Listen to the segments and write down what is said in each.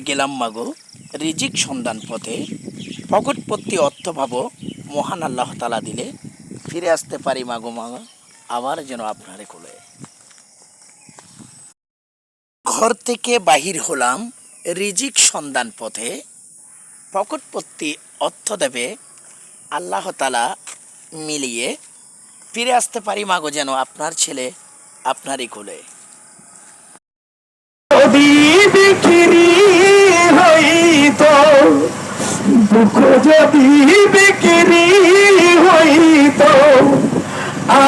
গেলাম মাগো, রিজিক সন্ধান পথে। ফকটপত্তি অর্থ ভাব, মহান আল্লাহ তালা দিলে। ফিরে আসতে পারি মাগো মাগো আবার যেন আপনারে কোলে। ঘর থেকে বাহির হলাম রিজিক সন্ধান পথে। প্রকটপত্তি অর্থ দেবে আল্লাহ তালা মিলিয়ে। ফিরে আসতে পারি মাগো যেন আপনার ছেলে, আপনারই কোলে। দুঃখ যদি বিক্রি হইত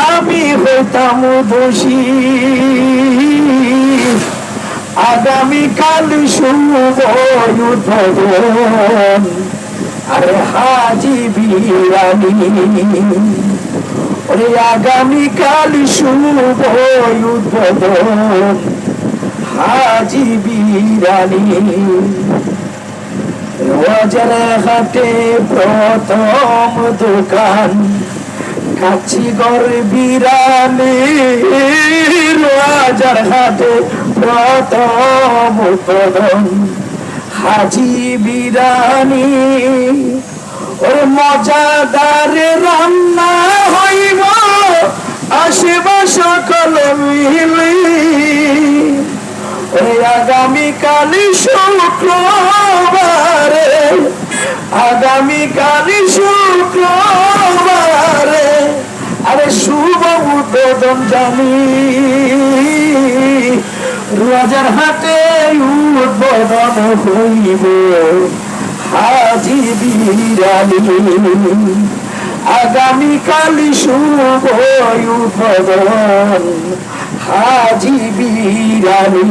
আমি হইতাম দোষী আগামীকাল শুভ আরে হাজি বিরানি ওরে আগামীকাল শুভ উদ্বোধন হাজি বিরানি। রোজার হাটে প্রথম দোকান, কাছি গর বিরানি রোজার হাটে প্রথম উদ্বোধন হাজি বিরানি, ওর মজাদার রান্না হইব, আসিব সকল মিলি। ওরে আগামীকাল শুক্রবারে আগামীকাল শুক্রবারে আরে শুভ উদ্বোধন জানি। রাজার হাটে উদ্বোধন হইব হাজি বিরানি আগামীকাল শুভ উদ্বোধন হাজি বিরানি